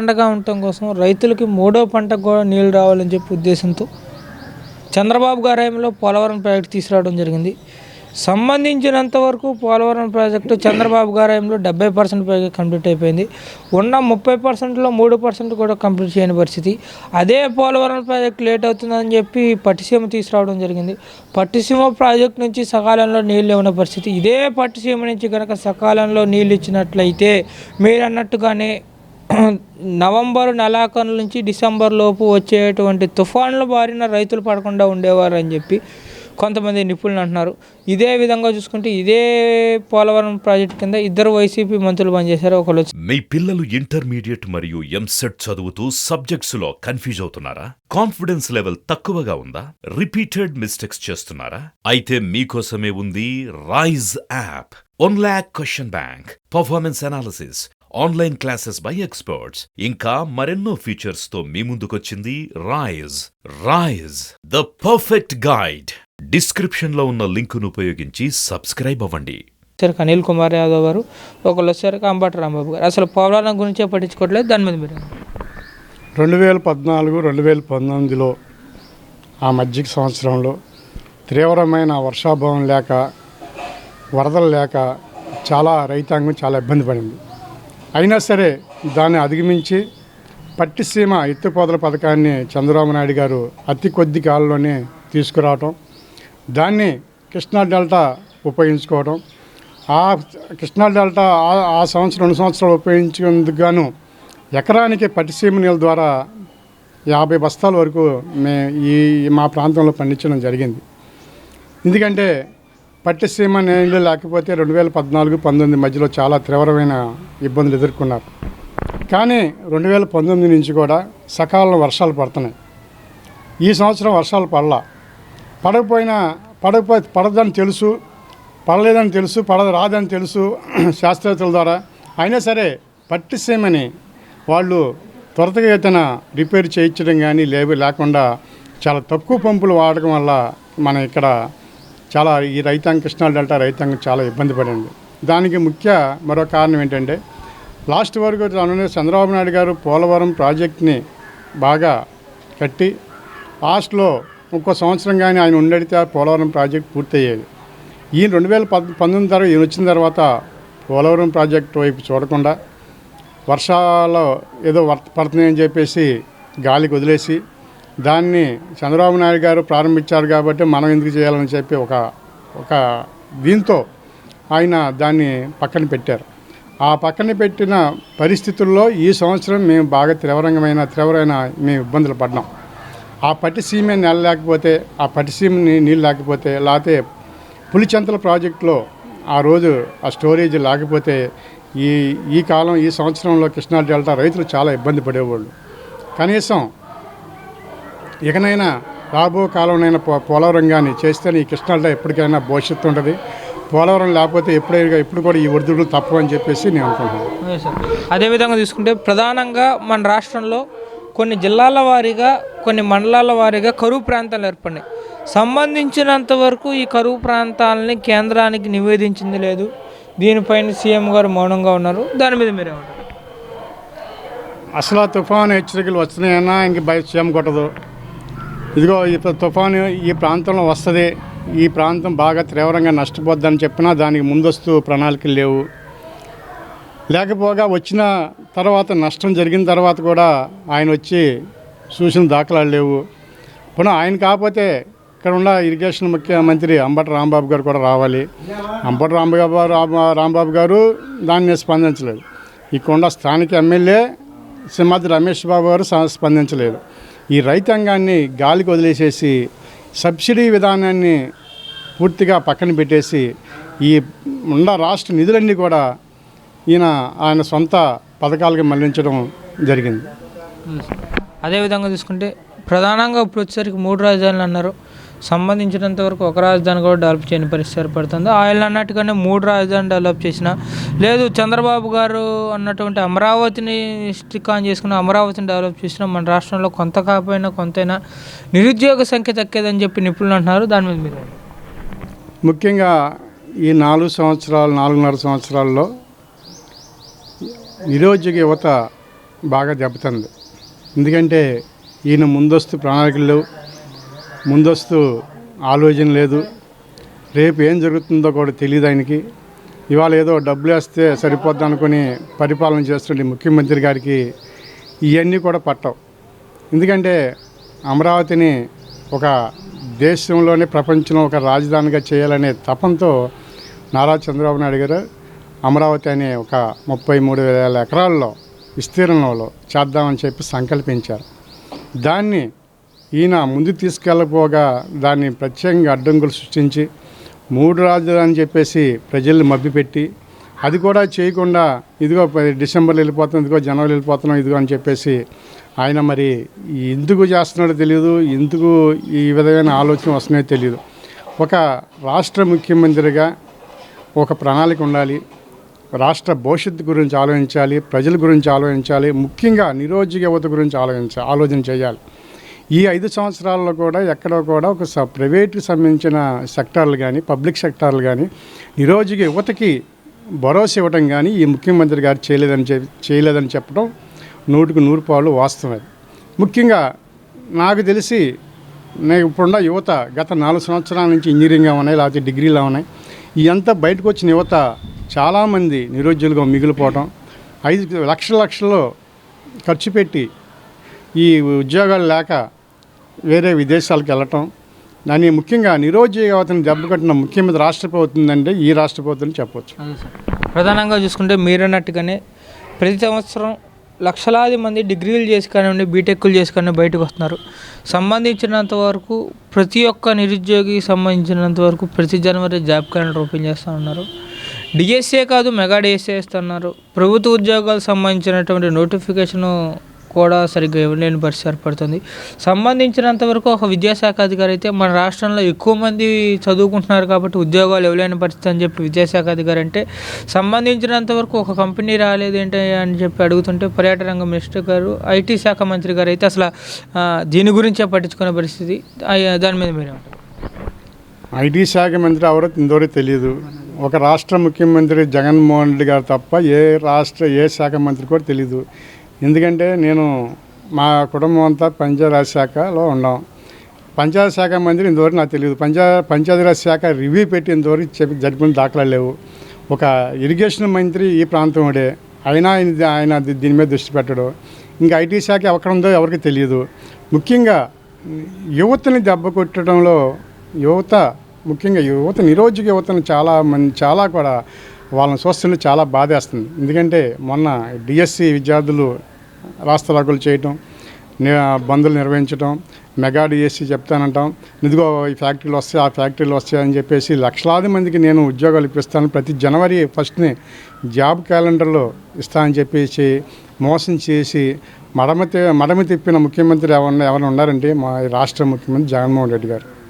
పండగా ఉండటం కోసం రైతులకి మూడో పంటకు కూడా నీళ్ళు రావాలని చెప్పి ఉద్దేశంతో చంద్రబాబు గారి హయాంలో పోలవరం ప్రాజెక్టు తీసుకురావడం జరిగింది. సంబంధించినంత వరకు పోలవరం ప్రాజెక్టు చంద్రబాబు గారి హయాంలో డెబ్బై పర్సెంట్ పైగా కంప్లీట్ అయిపోయింది. ఉన్న ముప్పై పర్సెంట్లో మూడు పర్సెంట్ కూడా కంప్లీట్ చేయని పరిస్థితి. అదే పోలవరం ప్రాజెక్టు లేట్ అవుతుందని చెప్పి పట్టిసీమ తీసుకురావడం జరిగింది. పట్టిసీమ ప్రాజెక్టు నుంచి సకాలంలో నీళ్ళు ఇవ్వని పరిస్థితి. ఇదే పట్టిసీమ నుంచి కనుక సకాలంలో నీళ్ళు ఇచ్చినట్లయితే మీరు అన్నట్టుగానే నవంబర్ నెలాఖరు నుంచి డిసెంబర్ లోపు వచ్చేటువంటి తుఫాన్ల బారిన రైతులు పడకుండా ఉండేవారు అని చెప్పి కొంతమంది నిపుణులు అంటున్నారు. ఇదే విధంగా చూసుకుంటే ఇదే పోలవరం ప్రాజెక్ట్ కింద ఇద్దరు వైసీపీ మంత్రులు పనిచేశారు. ఒకళ్ళు మీ పిల్లలు ఇంటర్మీడియట్ మరియు ఎంసెట్ చదువుతూ సబ్జెక్ట్స్లో కన్ఫ్యూజ్ అవుతున్నారా? కాన్ఫిడెన్స్ లెవెల్ తక్కువగా ఉందా? రిపీటెడ్ మిస్టేక్స్ చేస్తున్నారా? అయితే మీకోసమే ఉంది Rise app one lakh question bank performance analysis online classes by experts. ఇంకా మరెన్నో ఫీచర్స్తో మీ ముందుకొచ్చింది Rise Rise the perfect guide డిస్క్రిప్షన్లో ఉన్న లింకును ఉపయోగించి సబ్స్క్రైబ్ అవ్వండి. వచ్చారు అనిల్ కుమార్ యాదవ్ గారు ఒకళ్ళు వచ్చారు అంబటి రాంబాబు గారు. అసలు పోలవరం గురించే పట్టించుకోవట్లేదు దాని మీద మీరు రెండు వేల పద్నాలుగు రెండు వేల పంతొమ్మిదిలో ఆ మధ్య సంవత్సరంలో తీవ్రమైన వర్షాభావం లేక వరదలు లేక చాలా రైతాంగం చాలా ఇబ్బంది పడింది. అయినా సరే దాన్ని అధిగమించి పట్టిసీమ ఎత్తుపోతల పథకాన్ని చంద్రబాబు నాయుడు గారు అతి కొద్ది కాలంలోనే తీసుకురావటం దాన్ని కృష్ణా డెల్టా ఉపయోగించుకోవడం ఆ కృష్ణా డెల్టా ఆ- ఆ సంవత్సరం రెండు సంవత్సరాలు ఉపయోగించేందుకు గాను ఎకరానికి పట్టిసీమ నీళ్ళ ద్వారా యాభై బస్తాల వరకు మే ఈ మా ప్రాంతంలో పండించడం జరిగింది. ఎందుకంటే పట్టిసీమ నీళ్ళు లేకపోతే రెండు వేల పద్నాలుగు పంతొమ్మిది మధ్యలో చాలా తీవ్రమైన ఇబ్బందులు ఎదుర్కొన్నారు. కానీ రెండు వేల పంతొమ్మిది నుంచి కూడా సకాలంలో వర్షాలు పడుతున్నాయి. ఈ సంవత్సరం వర్షాలు పడలా. పడకపోయినా పడకపో పడదని తెలుసు పడలేదని తెలుసు పడ రాదని తెలుసు శాస్త్రవేత్తల ద్వారా. అయినా సరే పట్టిసీమని వాళ్ళు త్వరితగతిన రిపేర్ చేయించడం కానీ లేవు లేకుండా చాలా తక్కువ పంపులు వాడటం వల్ల మన ఇక్కడ చాలా ఈ రైతాంగ కృష్ణా డెల్టా రైతాంగం చాలా ఇబ్బంది పడింది. దానికి ముఖ్య మరో కారణం ఏంటంటే లాస్ట్ వరకు రానున్న చంద్రబాబు నాయుడు గారు పోలవరం ప్రాజెక్ట్ని బాగా కట్టి లాస్ట్లో ఇంకో సంవత్సరం కానీ ఆయన ఉండడితే ఆ పోలవరం ప్రాజెక్ట్ పూర్తయ్యేది. ఈ రెండు వేల పద్ పంతొమ్మిది తర్వాత ఈయన వచ్చిన తర్వాత పోలవరం ప్రాజెక్ట్ వైపు చూడకుండా వర్షాలు ఏదో వర్త పడుతున్నాయని చెప్పేసి గాలికి వదిలేసి దాన్ని చంద్రబాబు నాయుడు గారు ప్రారంభించారు కాబట్టి మనం ఎందుకు చేయాలని చెప్పి ఒక ఒక దీంతో ఆయన దాన్ని పక్కన పెట్టారు. ఆ పక్కన పెట్టిన పరిస్థితుల్లో ఈ సంవత్సరం మేము బాగా తీవ్రంగమైన తీవ్రమైన మేము ఇబ్బందులు పడ్డాం. ఆ పట్టిసీమ నెల లేకపోతే ఆ పట్టిసీమ సీమని నీళ్ళు లేకపోతే లేకపోతే పులిచెంతల ప్రాజెక్టులో ఆ రోజు ఆ స్టోరేజ్ లేకపోతే ఈ ఈ కాలం ఈ సంవత్సరంలో కృష్ణా డెల్టా రైతులు చాలా ఇబ్బంది పడేవాళ్ళు. కనీసం ఇకనైనా రాబో కాలంలో పో పోలవరం కానీ చేస్తేనే ఈ కృష్ణా డెల్టా ఎప్పటికైనా భవిష్యత్తు ఉంటుంది. పోలవరం లేకపోతే ఎప్పుడైనా ఎప్పుడు కూడా ఈ ఒడిదుడులు తప్పు అని చెప్పేసి నేను అనుకుంటున్నాను. అదేవిధంగా తీసుకుంటే ప్రధానంగా మన రాష్ట్రంలో కొన్ని జిల్లాల వారీగా కొన్ని మండలాల వారీగా కరువు ప్రాంతాలు ఏర్పడినాయి. సంబంధించినంత వరకు ఈ కరువు ప్రాంతాలని కేంద్రానికి నివేదించింది లేదు. దీనిపైన సీఎం గారు మౌనంగా ఉన్నారు. దాని మీద మీరేమంటారు? అసలు తుఫాను హెచ్చరికలు వస్తున్నాయన్నా ఇంక బయట చేమ కొట్టదు. ఇదిగో ఈ తుఫాను ఈ ప్రాంతంలో వస్తుంది. ఈ ప్రాంతం బాగా తీవ్రంగా నష్టపోద్దని చెప్పినా దానికి ముందస్తు ప్రణాళికలు లేవు. లేకపోగా వచ్చిన తర్వాత నష్టం జరిగిన తర్వాత కూడా ఆయన వచ్చి చూసిన దాఖలాలు లేవు. పునః ఆయన కాకపోతే ఇక్కడ ఉన్న ఇరిగేషన్ ముఖ్యమంత్రి అంబటి రాంబాబు గారు కూడా రావాలి. అంబటి రాంబాబు రాంబాబు గారు దాన్ని స్పందించలేదు. ఇక్కడ స్థానిక ఎమ్మెల్యే సింహాద్రి రమేష్ బాబు గారు స్పందించలేదు. ఈ రైతాంగాన్ని గాలికి వదిలేసేసి సబ్సిడీ విధానాన్ని పూర్తిగా పక్కన పెట్టేసి ఈ ఉన్న రాష్ట్ర నిధులన్నీ కూడా ఈయన ఆయన సొంత పథకాలకు మళ్ళించడం జరిగింది. అదేవిధంగా చూసుకుంటే ప్రధానంగా ఇప్పుడు వచ్చేసరికి మూడు రాజధానులు అన్నారు. సంబంధించినంత వరకు ఒక రాజధాని కూడా డెవలప్ చేయని పరిస్థితి ఏర్పడుతుంది. ఆయన అన్నట్టుగానే మూడు రాజధాని డెవలప్ చేసిన లేదు చంద్రబాబు గారు అన్నటువంటి అమరావతిని స్టిక్ ఆన్ చేసుకుని అమరావతిని డెవలప్ చేసిన మన రాష్ట్రంలో కొంత కాకపోయినా కొంతైనా నిరుద్యోగ సంఖ్య తగ్గేదని చెప్పి నిపుణులు అంటున్నారు. దాని మీద మీరు ముఖ్యంగా ఈ నాలుగు సంవత్సరాలు నాలుగున్నర సంవత్సరాల్లో నిరుద్యోగ యువత బాగా దెబ్బతింది ఎందుకంటే ఈయన ముందస్తు ప్రణాళికలు ముందస్తు ఆలోచన లేదు. రేపు ఏం జరుగుతుందో కూడా తెలియదు ఆయనకి. ఇవాళ ఏదో డబ్బులు వేస్తే సరిపోద్ది అనుకుని పరిపాలన చేస్తుండే ముఖ్యమంత్రి గారికి ఇవన్నీ కూడా పట్టవు. ఎందుకంటే అమరావతిని ఒక దేశంలోనే ప్రపంచంలో ఒక రాజధానిగా చేయాలనే తపంతో నారా చంద్రబాబు నాయుడు గారు అమరావతి అనే ఒక ముప్పై మూడు వేల ఎకరాల్లో విస్తీర్ణంలో చేద్దామని చెప్పి సంకల్పించారు. దాన్ని ఈయన ముందు తీసుకెళ్ళకపోగా దాన్ని ప్రత్యేకంగా అడ్డంకులు సృష్టించి మూడు రాజధాని అని చెప్పేసి ప్రజల్ని మభ్యపెట్టి అది కూడా చేయకుండా ఇదిగో ప- డిసెంబర్లో వెళ్ళిపోతున్నాం ఇదిగో జనవరి వెళ్ళిపోతున్నాం ఇదిగో అని చెప్పేసి ఆయన మరి ఎందుకు చేస్తున్నాడో తెలియదు ఎందుకు ఈ విధమైన ఆలోచన వస్తున్నాయో తెలియదు. ఒక రాష్ట్ర ముఖ్యమంత్రిగా ఒక ప్రణాళిక ఉండాలి రాష్ట్ర భవిష్యత్తు గురించి ఆలోచించాలి ప్రజల గురించి ఆలోచించాలి ముఖ్యంగా నిరుద్యోగ యువత గురించి ఆలోచించాలి ఆలోచన చేయాలి. ఈ ఐదు సంవత్సరాల్లో కూడా ఎక్కడో కూడా ఒక స ప్రైవేట్కి సంబంధించిన సెక్టార్లు కానీ పబ్లిక్ సెక్టార్లు కానీ ఈరోజుకి యువతకి భరోసా ఇవ్వటం కానీ ఈ ముఖ్యమంత్రి గారు చేయలేదని చేయలేదని చెప్పడం నూటికి నూరు పాలు వాస్తవం ముఖ్యంగా నాకు తెలిసి నేను ఇప్పుడున్న యువత గత నాలుగు సంవత్సరాల నుంచి ఇంజనీరింగ్ ఉన్నాయి లేకపోతే డిగ్రీలు ఉన్నాయి. ఇదంతా బయటకు వచ్చిన యువత చాలామంది నిరుద్యోగం మిగిలిపోవటం ఐదు లక్షల లక్షల్లో ఖర్చు పెట్టి ఈ ఉద్యోగాలు లేక వేరే విదేశాలకు వెళ్ళటం. దాన్ని ముఖ్యంగా నిరుద్యోగ దెబ్బకట్టిన ముఖ్యమంత్రి రాష్ట్ర ప్రభుత్వం అంటే ఈ రాష్ట్ర ప్రభుత్వం చెప్పవచ్చు ప్రధానంగా చూసుకుంటే మీరన్నట్టుగానే ప్రతి సంవత్సరం లక్షలాది మంది డిగ్రీలు చేసి కానివ్వండి బీటెక్లు చేసి కానీ బయటకు వస్తున్నారు. సంబంధించినంత వరకు ప్రతి ఒక్క నిరుద్యోగికి సంబంధించినంత వరకు ప్రతి జనవరి జాబ్ క్యాలెండర్ ఓపెన్ చేస్తూ ఉన్నారు. డిఎస్ఏ కాదు మెగా డిఎస్ఏ ఇస్తున్నారు ప్రభుత్వ ఉద్యోగాలకు సంబంధించినటువంటి నోటిఫికేషను కూడా సరిగ్గా ఇవ్వలేని పరిస్థితి ఏర్పడుతుంది. సంబంధించినంత వరకు ఒక విద్యాశాఖ అధికారి అయితే మన రాష్ట్రంలో ఎక్కువ మంది చదువుకుంటున్నారు కాబట్టి ఉద్యోగాలు ఇవ్వలేని పరిస్థితి అని చెప్పి విద్యాశాఖ అధికారి అంటే సంబంధించినంత వరకు ఒక కంపెనీ రాలేదు ఏంటి అని చెప్పి అడుగుతుంటే పర్యాటక రంగ మినిస్టర్ గారు ఐటీ శాఖ మంత్రి గారు అయితే అసలు దీని గురించే పట్టించుకునే పరిస్థితి. దాని మీద మీరేమంటారు ఐటీ శాఖ మంత్రి ఎవరో ఇంతవరకు తెలియదు ఒక రాష్ట్ర ముఖ్యమంత్రి జగన్మోహన్ రెడ్డి గారు తప్ప ఏ రాష్ట్ర ఏ శాఖ మంత్రి కూడా తెలియదు ఎందుకంటే నేను మా కుటుంబం అంతా పంచాయతీరాజ్ శాఖలో ఉన్నాం. పంచాయతీ శాఖ మంత్రి ఇంతవరకు నాకు తెలియదు. పంచా పంచాయతీరాజ్ శాఖ రివ్యూ పెట్టి ఇంతవరకు చెప్పి జరిపిన దాఖలాలు లేవు. ఒక ఇరిగేషన్ మంత్రి ఈ ప్రాంతండే అయినా ఆయన ఆయన దీని మీద దృష్టి పెట్టడు. ఇంకా ఐటీ శాఖ ఎక్కడ ఉందో ఎవరికి తెలియదు. ముఖ్యంగా యువతని దెబ్బ కొట్టడంలో యువత ముఖ్యంగా యువత నిరోజక యువతను చాలా మంది చాలా కూడా వాళ్ళని చూస్తుంటే చాలా బాధేస్తుంది. ఎందుకంటే మొన్న డిఎస్సి విద్యార్థులు రాస్తరాకులు చేయటం బంధులు నిర్వహించడం మెగా డిఎస్సి చెప్తానంటాం. ఇదిగో ఈ ఫ్యాక్టరీలు వస్తాయి ఆ ఫ్యాక్టరీలు వస్తాయి అని చెప్పేసి లక్షలాది మందికి నేను ఉద్యోగాలు ఇప్పిస్తాను. ప్రతి జనవరి ఫస్ట్ని జాబ్ క్యాలెండర్లో ఇస్తానని చెప్పేసి మోసం చేసి మడమతి మడమ తిప్పిన ముఖ్యమంత్రి ఎవరన్నా ఎవరైనా ఉన్నారంటే మా రాష్ట్ర ముఖ్యమంత్రి జగన్మోహన్ రెడ్డి గారు.